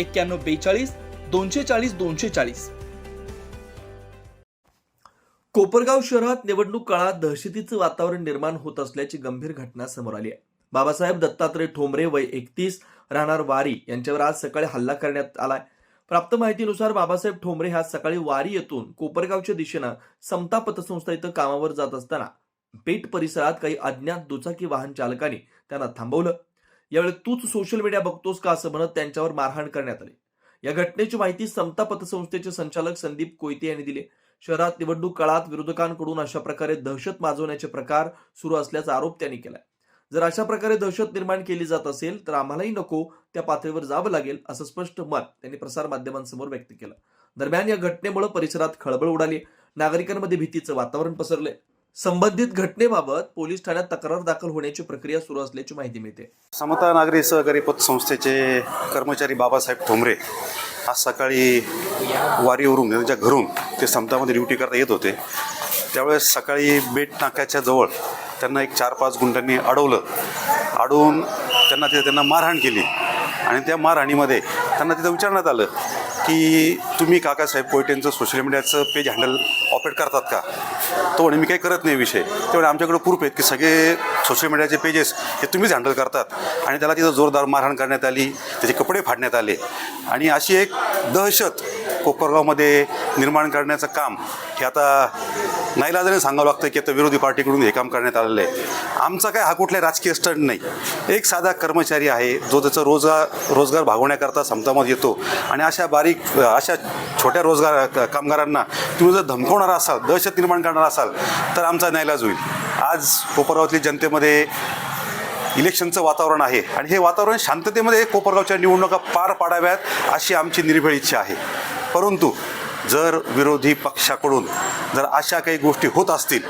एक्क्याण्णव बेचाळीस दोनशे चाळीस दोनशे चाळीस. कोपरगाव शहरात निवडणूक काळात दहशतीचं वातावरण निर्माण होत असल्याची गंभीर घटना समोर आली आहे. बाबासाहेब दत्तात्रय ठोंबरे वय एकतीस राहणार वारी यांच्यावर आज सकाळी हल्ला करण्यात आलाय प्राप्त माहितीनुसार बाबासाहेब ठोंबरे हा सकाळी वारी येथून कोपरगावच्या दिशेनं समता पतसंस्था इथं कामावर जात असताना पेठ परिसरात काही अज्ञात दुचाकी वाहन चालकांनी त्यांना थांबवलं. यावेळी तूच सोशल मीडिया बघतोस का असं म्हणत त्यांच्यावर मारहाण करण्यात आली. या घटनेची माहिती समता पतसंस्थेचे संचालक संदीप कोयते यांनी दिली. शहरात निवडणूक काळात विरोधकांकडून अशा प्रकारे दहशत माजवण्याचे प्रकार सुरू असल्याचा आरोप त्यांनी केलाय. जर अशा प्रकारे दहशत निर्माण केली जात असेल तर आम्हालाही नको त्या पातळीवर जावं लागेल असं स्पष्ट मत त्यांनी प्रसार माध्यमांसमोर व्यक्त केलं. दरम्यान या घटनेमुळे परिसरात खळबळ उडाली. नागरिकांमध्ये भीतीचं वातावरण पसरले संबंधित घटनेबाबत पोलीस ठाण्यात तक्रार दाखल होण्याची प्रक्रिया सुरू असल्याची माहिती मिळते. समता नागरी सहकारी पतसंस्थेचे कर्मचारी बाबासाहेब ठोंबरे आज सकाळी वारीवरून त्यांच्या घरून ते समतामध्ये ड्युटी करता येत होते. त्यावेळेस सकाळी बेट नाक्याच्या जवळ त्यांना एक चार पाच गुंडांनी अडवलं. अडवून त्यांना तिथे त्यांना मारहाण केली आणि त्या मारहाणीमध्ये त्यांना तिथं विचारण्यात आलं की तुम्ही काकासाहेब कोयटेंचं सोशल मीडियाचं पेज हँडल ऑपरेट करतात का? तो म्हणे मी काही करत नाही विषय. ते म्हणे आमच्याकडे प्रूफ आहेत की सगळे सोशल मीडियाचे पेजेस हे तुम्हीच हँडल करतात. आणि त्याला तिथं जोरदार मारहाण करण्यात आली त्याचे कपडे फाडण्यात आले. आणि अशी एक दहशत कोपरगावमध्ये निर्माण करण्याचं काम हे आता नाईलाजाने सांगावं लागतं की आता विरोधी पार्टीकडून हे काम करण्यात आलेलं आहे. आमचा काय हा कुठला राजकीय स्टंट नाही. एक साधा कर्मचारी आहे जो त्याचा रोजगार रोजगार भागवण्याकरता समतामत येतो. आणि अशा बारीक अशा छोट्या रोजगार कामगारांना तुम्ही जर धमकवणार असाल दहशत निर्माण करणार असाल तर आमचा नाईलाज होईल. आज कोपरगावातली जनतेमध्ये इलेक्शनचं वातावरण आहे. आणि हे वातावरण शांततेमध्ये कोपरगावच्या निवडणुका पार पाडाव्यात अशी आमची निर्भेळ इच्छा आहे. परंतु जर विरोधी पक्षाकडून जर अशा काही गोष्टी होत असतील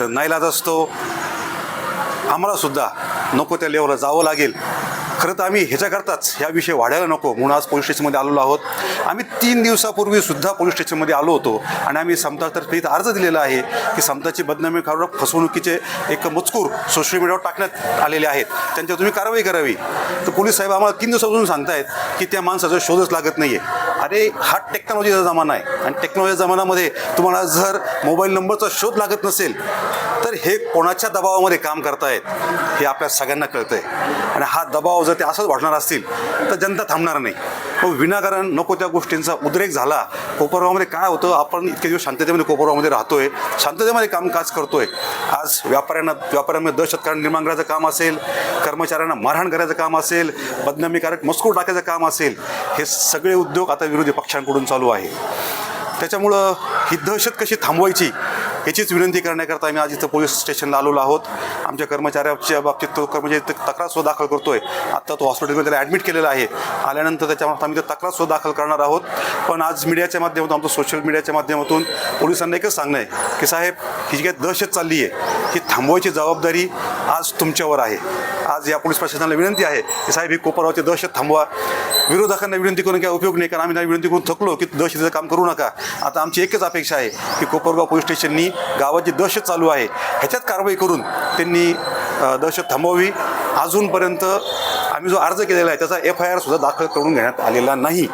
तर नाईलाज असतो आम्हालासुद्धा नको त्या लेवलला जावं लागेल. खरं तर आम्ही ह्याच्याकरताच ह्या विषय वाढायला नको म्हणून आज पोलीस स्टेशनमध्ये आलेलो आहोत. आम्ही तीन दिवसापूर्वी सुद्धा पोलीस स्टेशनमध्ये आलो होतो आणि आम्ही समतातर्फे इथं अर्ज दिलेला आहे की समताची बदनामी काढून फसवणुकीचे एक मजकूर सोशल मीडियावर टाकण्यात आलेले आहेत. त्यांच्यावर तुम्ही कारवाई करावी. तर पोलीस साहेब आम्हाला तीन दिवसापासून सांगतायत की त्या माणसाचा शोधच लागत नाही आहे अरे हा टेक्नॉलॉजीचा जमाना आहे. आणि टेक्नॉलॉजीच्या जमान्यामध्ये तुम्हाला जर मोबाईल नंबरचा शोध लागत नसेल तर हे कोणाच्या दबावामध्ये काम करतायत हे आपल्या सगळ्यांना कळतं आहे आणि हा दबाव जर ते असंच वाढणार असतील तर जनता थांबणार नाही. मग विनाकारण नको त्या गोष्टींचा उद्रेक झाला कोपरगावमध्ये काय होतं आपण इतके दिवस शांततेमध्ये कोपरगावमध्ये राहतोय शांततेमध्ये कामकाज करतोय. आज व्यापाऱ्यांना व्यापाऱ्यांमध्ये दहशतकारण निर्माण करायचं काम असेल कर्मचाऱ्यांना मारहाण करायचं काम असेल बदनामीकारक मजकूर टाकायचं काम असेल हे सगळे उद्योग आता विरोधी पक्षांकडून चालू आहे. त्याच्यामुळं ही दहशत कशी थांबवायची याचीच विनंती करण्याकरता आम्ही आज इथं पोलीस स्टेशनला आलेलो आहोत. आमच्या कर्मचाऱ्याच्या बाबतीत तो कर्मचारी तक्रार तक्रारसुद्धा दाखल करतोय. आत्ता तो हॉस्पिटलमध्ये त्याला ॲडमिट केलेला आहे. आल्यानंतर त्याच्यामध्ये आम्ही इथं तक्रारसुद्धा दाखल करणार आहोत. पण आज मीडियाच्या माध्यमातून आमचं सोशल मीडियाच्या माध्यमातून पोलिसांना एकच सांगणं आहे की साहेब ही जी काही दहशत चालली आहे ही थांबवायची जबाबदारी आज तुमच्यावर आहे. आज या पोलीस प्रशासनाला विनंती आहे की साहेब ही कोपरगावची दहशत थांबवा. विरोधकांना विनंती करून काय उपयोग नाही कारण आम्ही विनंती करून थकलो की दहशतीचं काम करू नका. आता आमची एकच अपेक्षा आहे की कोपरगाव पोलीस स्टेशननी गावाची दहशत चालू आहे. ह्याच्यात कारवाई करून त्यांनी दहशत थांबवावी. अजूनपर्यंत आम्ही जो अर्ज केलेला आहे त्याचा एफ आय आरसुद्धा दाखल करून घेण्यात आलेला नाही.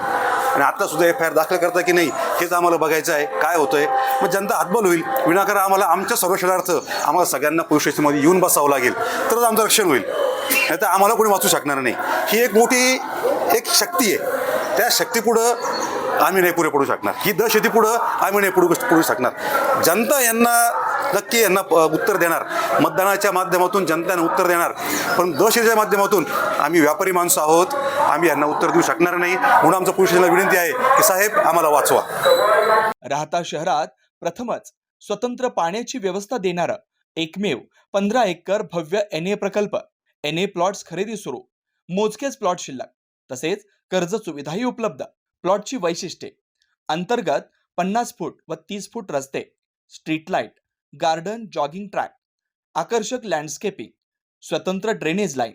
आणि आत्तासुद्धा एफ आय आर दाखल करता की नाही हेच आम्हाला बघायचं आहे काय होतंय? मग जनता हातबल होईल. विनाकारण आम्हाला आमच्या संरक्षणार्थ आम्हाला सगळ्यांना पोलीस स्टेशनमध्ये येऊन बसावं लागेल. तरच आमचं रक्षण होईल. नाही तर आम्हाला कोणी वाचू शकणार नाही. ही एक मोठी एक शक्ती आहे. त्या शक्तीपुढं आम्ही नाही पुढे पडू शकणार. ही दहशतीपुढं आम्ही नाही पुढे पडू शकणार. जनता यांना नक्की यांना प- उत्तर देणार. मतदानाच्या माध्यमातून जनतेनं उत्तर देणार. पण दहशतीच्या माध्यमातून आम्ही व्यापारी माणसं आहोत. आम्ही यांना उत्तर देऊ शकणार नाही. म्हणून आमचं पोलीस स्टेशनला विनंती आहे की साहेब आम्हाला वाचवा. राहता शहरात प्रथमच स्वतंत्र पाण्याची व्यवस्था देणारं एकमेव पंधरा एकर भव्य एन ए प्रकल्प एन ए प्लॉट्स खरेदी सुरू मोजकेच प्लॉट शिल्लक तसेच कर्ज सुविधाही उपलब्ध. प्लॉटची वैशिष्ट्ये अंतर्गत पन्नास फूट व तीस फूट रस्ते street light garden jogging track आकर्षक लँडस्केपिंग स्वतंत्र ड्रेनेज लाईन